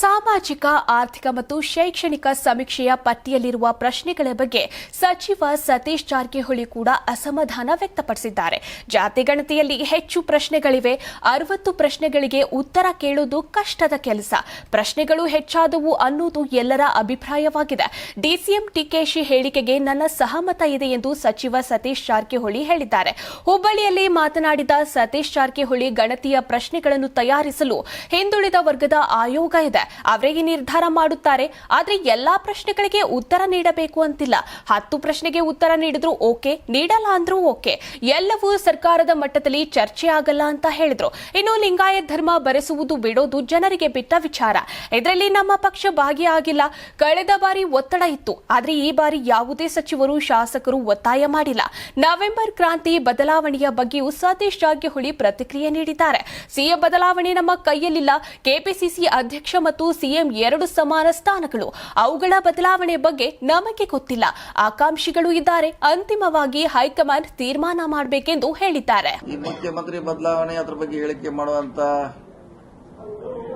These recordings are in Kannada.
ಸಾಮಾಜಿಕ, ಆರ್ಥಿಕ ಮತ್ತು ಶೈಕ್ಷಣಿಕ ಸಮೀಕ್ಷೆಯ ಪಟ್ಟಿಯಲ್ಲಿರುವ ಪ್ರಶ್ನೆಗಳ ಬಗ್ಗೆ ಸಚಿವ ಸತೀಶ್ ಜಾರಕಿಹೊಳಿ ಕೂಡ ಅಸಮಾಧಾನ ವ್ಯಕ್ತಪಡಿಸಿದ್ದಾರೆ. ಜಾತಿ ಗಣತಿಯಲ್ಲಿ ಹೆಚ್ಚು ಪ್ರಶ್ನೆಗಳಿವೆ. ಅರವತ್ತು ಪ್ರಶ್ನೆಗಳಿಗೆ ಉತ್ತರ ಕೇಳುವುದು ಕಷ್ಟದ ಕೆಲಸ. ಪ್ರಶ್ನೆಗಳು ಹೆಚ್ಚಾದವು ಅನ್ನುವುದು ಎಲ್ಲರ ಅಭಿಪ್ರಾಯವಾಗಿದೆ. ಡಿಸಿಎಂ ಟಿಕೆಶಿ ಹೇಳಿಕೆಗೆ ನನ್ನ ಸಹಮತ ಇದೆ ಎಂದು ಸಚಿವ ಸತೀಶ್ ಜಾರಕಿಹೊಳಿ ಹೇಳಿದ್ದಾರೆ. ಹುಬ್ಬಳ್ಳಿಯಲ್ಲಿ ಮಾತನಾಡಿದ ಸತೀಶ್ ಜಾರಕಿಹೊಳಿ ಗಣತಿಯ ಪ್ರಶ್ನೆಗಳನ್ನು ತಯಾರಿಸಲು ಹಿಂದುಳಿದ ವರ್ಗದ ಆಯೋಗ ಇದೆ. ಅವರೇ ಈ ನಿರ್ಧಾರ ಮಾಡುತ್ತಾರೆ. ಆದರೆ ಎಲ್ಲಾ ಪ್ರಶ್ನೆಗಳಿಗೆ ಉತ್ತರ ನೀಡಬೇಕು ಅಂತಿಲ್ಲ. ಹತ್ತು ಪ್ರಶ್ನೆಗೆ ಉತ್ತರ ನೀಡಿದ್ರು ಓಕೆ, ನೀಡಲ್ಲ ಅಂದ್ರೂ ಓಕೆ. ಎಲ್ಲವೂ ಸರ್ಕಾರದ ಮಟ್ಟದಲ್ಲಿ ಚರ್ಚೆ ಆಗಲ್ಲ ಅಂತ ಹೇಳಿದ್ರು. ಇನ್ನು ಲಿಂಗಾಯತ್ ಧರ್ಮ ಬರೆಸುವುದು ಬಿಡೋದು ಜನರಿಗೆ ಬಿಟ್ಟ ವಿಚಾರ. ಇದರಲ್ಲಿ ನಮ್ಮ ಪಕ್ಷ ಭಾಗಿಯಾಗಿಲ್ಲ ಕಳೆದ ಬಾರಿ ಒತ್ತಡ ಇತ್ತು. ಆದ್ರೆ ಈ ಬಾರಿ ಯಾವುದೇ ಸಚಿವರು ಶಾಸಕರು ಒತ್ತಾಯ ಮಾಡಿಲ್ಲ. ನವೆಂಬರ್ ಕ್ರಾಂತಿ ಬದಲಾವಣೆಯ ಬಗ್ಗೆಯೂ ಸತೀಶ್ ಜಾರಕಿಹೊಳಿ ಪ್ರತಿಕ್ರಿಯೆ ನೀಡಿದ್ದಾರೆ. ಸಿಎಂ ಬದಲಾವಣೆ ನಮ್ಮ ಕೈಯಲ್ಲಿಲ್ಲ. ಕೆಪಿಸಿಸಿ ಅಧ್ಯಕ್ಷ ಮತ್ತು ಸಿಎಂ ಎರಡು ಸಮಾನ ಸ್ಥಾನಗಳು. ಅವುಗಳ ಬದಲಾವಣೆ ಬಗ್ಗೆ ನಮಗೆ ಗೊತ್ತಿಲ್ಲ. ಆಕಾಂಕ್ಷಿಗಳು ಇದ್ದಾರೆ. ಅಂತಿಮವಾಗಿ ಹೈಕಮಾಂಡ್ ತೀರ್ಮಾನ ಮಾಡಬೇಕೆಂದು ಹೇಳಿದ್ದಾರೆ. ಮುಖ್ಯಮಂತ್ರಿ ಬದಲಾವಣೆ ಅದ್ರ ಬಗ್ಗೆ ಹೇಳಿಕೆ ಮಾಡುವಂತ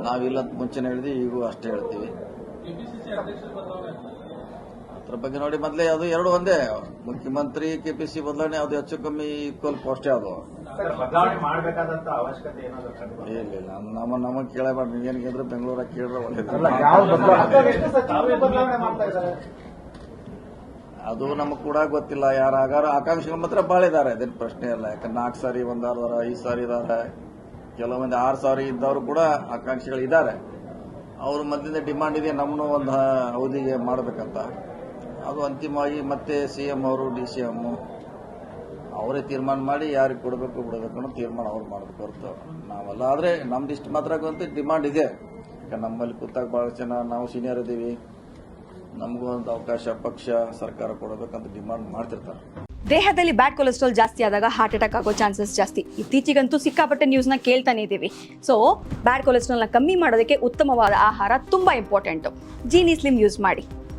ನಾವಿಲ್ಲ ಮುಂಚೆನೆ ಹೇಳಿದ್ವಿ, ಈಗೂ ಅಷ್ಟೇ ಹೇಳ್ತೀವಿ. ಅದ್ರ ಬಗ್ಗೆ ನೋಡಿ ಮೊದಲೇ ಅದು ಎರಡು ಒಂದೇ. ಮುಖ್ಯಮಂತ್ರಿ ಕೆಪಿಸಿ ಬದಲಾವಣೆ ಅದು ಹೆಚ್ಚು ಕಮ್ಮಿ ಈಕ್ವಲ್ ಪೋಸ್ಟೇ ಅದು? ಇಲ್ಲ ಇಲ್ಲ. ನಮ್ಮ ನಮ್ಮ ಕೇಳಬಾರ್ದು ಏನ್ ಕೇಳಿದ್ರೆ ಬೆಂಗಳೂರಾಗ ಕೇಳಿದ್ರೆ ಒಳ್ಳೇದು. ಅದು ನಮಗ್ ಕೂಡ ಗೊತ್ತಿಲ್ಲ. ಯಾರು ಆಗಾರ ಆಕಾಂಕ್ಷಿಗಳು ಮಾತ್ರ ಬಾಳಿದ್ದಾರೆ ಇದಾರೆ. ಅದೇನು ಪ್ರಶ್ನೆ ಇಲ್ಲ. ಯಾಕಂದ್ರೆ ನಾಲ್ಕು ಸಾರಿ ಒಂದಾರ ಐದು ಸಾರಿ ಇದಾರೆ ಕೆಲವೊಂದು ಆರು ಸಾರಿ ಇದ್ದವರು ಕೂಡ ಆಕಾಂಕ್ಷಿಗಳು ಇದ್ದಾರೆ ಅವ್ರ ಮೊದಲಿಂದ ಡಿಮಾಂಡ್ ಇದೆ. ನಮ್ಮನ್ನು ಒಂದು ಅವಧಿಗೆ ಮಾಡಬೇಕಂತ. ಅದು ಅಂತಿಮವಾಗಿ ಮತ್ತೆ ಸಿ ಎಂ ಅವರು, ಡಿ ಸಿ ಎಂ ಅವರೇ ತೀರ್ಮಾನ ಮಾಡಿ ಯಾರಿಗೆ ಕೊಡಬೇಕು, ಬಿಡಬೇಕು ಅನ್ನೋ ತೀರ್ಮಾನ ಅವ್ರು ಮಾಡಬೇಕು ಹೊರತು ನಾವೆಲ್ಲ. ಆದರೆ ನಮ್ದು ಇಷ್ಟು ಮಾತ್ರ ಅಂತ ಡಿಮಾಂಡ್ ಇದೆ. ಯಾಕೆ ನಮ್ಮಲ್ಲಿ ಕೂತಾಗ ಭಾಳ ಜನ ನಾವು ಸೀನಿಯರ್ ಇದ್ದೀವಿ. ನಮಗೂ ಒಂದು ಅವಕಾಶ, ಪಕ್ಷ, ಸರ್ಕಾರ ಕೊಡಬೇಕಂತ ಡಿಮಾಂಡ್ ಮಾಡ್ತಿರ್ತಾರೆ. ದೇಹದಲ್ಲಿ ಬ್ಯಾಡ್ ಕೊಲೆಸ್ಟ್ರಾಲ್ ಜಾಸ್ತಿ ಆದಾಗ ಹಾರ್ಟ್ ಅಟ್ಯಾಕ್ ಆಗೋ ಚಾನ್ಸಸ್ ಜಾಸ್ತಿ. ಇತ್ತೀಚೆಗಂತೂ ಸಿಕ್ಕಾಪಟ್ಟೆ ನ್ಯೂಸ್ನ ಕೇಳ್ತಾನೆ ಇದ್ದೀವಿ. ಸೊ ಬ್ಯಾಡ್ ಕೊಲೆಸ್ಟ್ರಾಲ್ನ ಕಮ್ಮಿ ಮಾಡೋದಕ್ಕೆ ಉತ್ತಮವಾದ ಆಹಾರ ತುಂಬ ಇಂಪಾರ್ಟೆಂಟು ಜೀನಿ ಸ್ಲಿಮ್ ಯೂಸ್ ಮಾಡಿ.